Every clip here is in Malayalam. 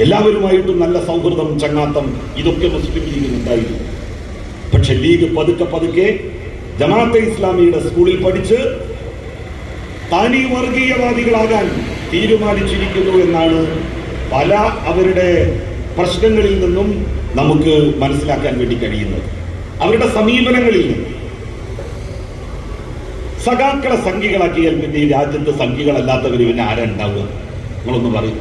എല്ലാവരുമായിട്ടും നല്ല സൗഹൃദം ചങ്ങാത്തം ഇതൊക്കെ മുസ്ലിം ലീഗിന് ഉണ്ടായിരുന്നു. പക്ഷെ ലീഗ് പതുക്കെ പതുക്കെ ജമാഅത്തെ ഇസ്ലാമിയുടെ സ്കൂളിൽ പഠിച്ച് തനി വർഗീയവാദികളാകാൻ തീരുമാനിച്ചിരിക്കുന്നു എന്നാണ് പല അവരുടെ പ്രശ്നങ്ങളിൽ നിന്നും നമുക്ക് മനസ്സിലാക്കാൻ വേണ്ടി കഴിയുന്നത്. അവരുടെ സമീപനങ്ങളിൽ നിന്ന്. സഖാക്കളെ സംഖ്യകളാക്കിയാൽ പിന്നെ ഈ രാജ്യത്ത് സംഖ്യകളല്ലാത്തവർ പിന്നെ ആരാ ഉണ്ടാവുക? നിങ്ങളൊന്ന് പറയും.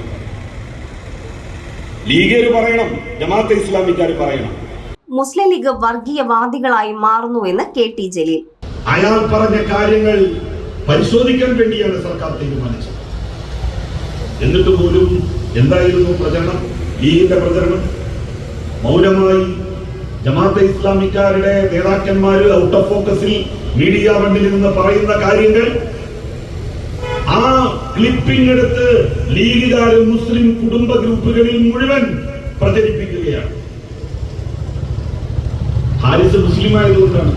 പറയണം ജമാഅത്തെ ഇസ്ലാമിക്കാർ പറയണം. മുസ്ലിം ലീഗ് വർഗീയവാദികളായി മാറുന്നുവെന്ന് കെ ടി ജലീൽ. അയാൾ പറഞ്ഞ കാര്യങ്ങൾ പരിശോധിക്കാൻ വേണ്ടിയാണ് സർക്കാർ തീരുമാനിച്ചത്. എന്നിട്ട് പോലും എന്തായിരുന്നു പ്രചരണം? ലീഗിന്റെ പ്രചരണം? മൗനമായി ജമാഅത്തെ ഇസ്ലാമിക്കാരുടെ നേതാക്കന്മാര് ഔട്ട് ഓഫ് ഫോക്കസിൽ മീഡിയ ഫണ്ടിൽ നിന്ന് പറയുന്ന കാര്യങ്ങൾ ആ ക്ലിപ്പിംഗ് എടുത്ത് ലീഗുകാരൻ മുസ്ലിം കുടുംബ ഗ്രൂപ്പുകളിൽ മുഴുവൻ പ്രചരിപ്പിക്കുകയാണ്. ഹാരിസ് മുസ്ലിം ആയതുകൊണ്ടാണ്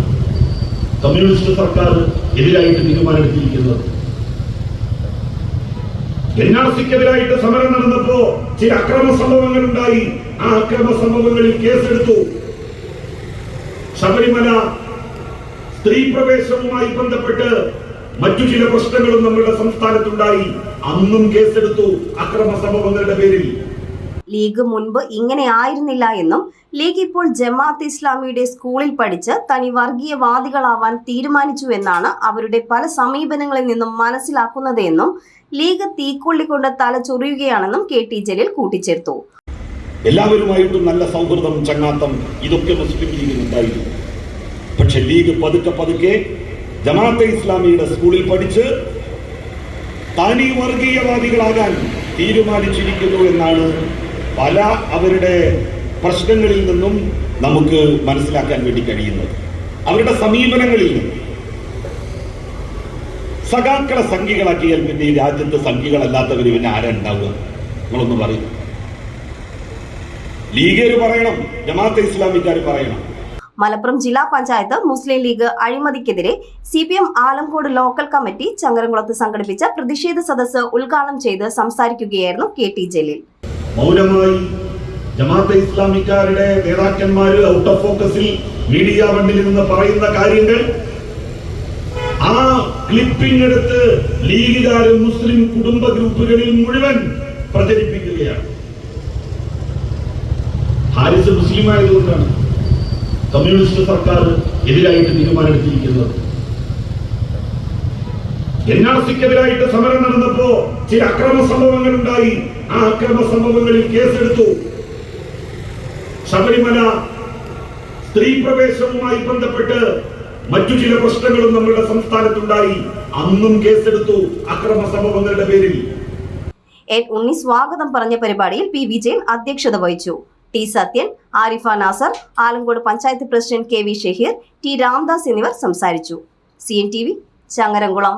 കമ്മ്യൂണിസ്റ്റ് സർക്കാർ എതിരായിട്ട് തീരുമാനമെടുത്തിരിക്കുന്നത് എൻ ആർ സിക്കെതിരായിട്ട് സമരം നടന്നപ്പോ ചില അക്രമ സംഭവങ്ങൾ ഉണ്ടായി ആ അക്രമ സംഭവങ്ങളിൽ കേസെടുത്തു. ശബരിമല സ്ത്രീ പ്രവേശവുമായി ബന്ധപ്പെട്ട് മറ്റു ചില പ്രശ്നങ്ങളും നമ്മുടെ സംസ്ഥാനത്തുണ്ടായി. അന്നും കേസെടുത്തു. അക്രമ സംഭവങ്ങളുടെ പേരിൽ. ലീഗ് മുൻപ് ഇങ്ങനെ ആയിരുന്നില്ല എന്നും ലീഗ് ഇപ്പോൾ ജമാഅത്ത് ഇസ്ലാമിയുടെ സ്കൂളിൽ പഠിച്ച് തനി വർഗീയവാദികളാവാൻ തീരുമാനിച്ചു എന്നാണ് അവരുടെ പല സമീപനങ്ങളിൽ നിന്നും മനസ്സിലാക്കുന്നത് എന്നും ലീഗ് തീക്കൊള്ളിക്കൊണ്ട് തല ചൊറിയുകയാണെന്നും കെ ടി ജലീൽ കൂട്ടിച്ചേർത്തു. എല്ലാവരുമായിട്ടും നല്ല സൗഹൃദം ചങ്ങാത്തം ഇതൊക്കെ മുസ്ലിം ലീഗിൽ ഉണ്ടായിരുന്നു പക്ഷെ ലീഗ് പതുക്കെ പതുക്കെ ജമാഅത്തെ ഇസ്ലാമിയുടെ സ്കൂളിൽ പഠിച്ച് തനി വർഗീയവാദികളാകാൻ തീരുമാനിച്ചിരിക്കുന്നു എന്നാണ് പല അവരുടെ പ്രശ്നങ്ങളിൽ നിന്നും നമുക്ക് മനസ്സിലാക്കാൻ വേണ്ടി കഴിയുന്നത്. അവരുടെ സമീപനങ്ങളിൽ നിന്ന്. സഖാക്കളെ സംഖ്യകളാക്കിയാൽ പിന്നെ ഈ രാജ്യത്ത് സംഖ്യകളല്ലാത്തവർ പിന്നെ ആരുണ്ടാവുക നിങ്ങളൊന്ന് പറയും. ലീഗര് പറയണം ജമാഅത്തെ ഇസ്ലാമിക്കാർ പറയണം. മലപ്പുറം ജില്ലാ പഞ്ചായത്ത് മുസ്ലിം ലീഗ് അഴിമതിക്കെതിരെ C P M Alankode local committee ചങ്ങരംകുളത്ത് സംഘടിപ്പിച്ച പ്രതിഷേധ സദസ്സ് ഉദ്ഘാടനം ചെയ്ത് സംസാരിക്കുകയായിരുന്നു കെ ടി ജലീൽ. മൗനമായി ജമാഅത്തെ ഇസ്ലാമിക്കാരുടെ നേതാക്കന്മാർ ഔട്ട് ഓഫ് ഫോക്കസിൽ മീഡിയ വണ്ടിൽ നിന്ന് പറയുന്ന കാര്യങ്ങൾ ആ ക്ലിപ്പിംഗ് എടുത്ത് ലീഗുകാരും മുസ്ലിം കുടുംബ ഗ്രൂപ്പുകളിൽ മുഴുവൻ പ്രചരിപ്പിക്കുകയാണ്. ഹാരിസ് മുസ്ലിം ആയതുകൊണ്ടാണ് കമ്മ്യൂണിസ്റ്റ് സർക്കാർ എതിരായിട്ട് തീരുമാനമെടുത്തിരിക്കുന്നത്. എൻ ആർ സിക്കെതിരായിട്ട് സമരം നടന്നപ്പോ ചില അക്രമ സംഭവങ്ങൾ ഉണ്ടായി ആ അക്രമ സംഭവങ്ങളിൽ കേസെടുത്തു. ശബരിമല സ്ത്രീ പ്രവേശനവുമായി ബന്ധപ്പെട്ട് മറ്റു ചില പ്രശ്നങ്ങളും നമ്മുടെ സംസ്ഥാനത്തുണ്ടായി. അന്നും കേസെടുത്തു അക്രമ സംഭവങ്ങളുടെ പേരിൽ. എൻ ഉണ്ണി സ്വാഗതം പറഞ്ഞ പരിപാടിയിൽ പി വിജയൻ അധ്യക്ഷത വഹിച്ചു. T Sathyan Arifa Nasar Alankode panchayat president K V Shaheer T Ramdas എന്നിവർ സംസാരിച്ചു. C N T V Changaramkulam.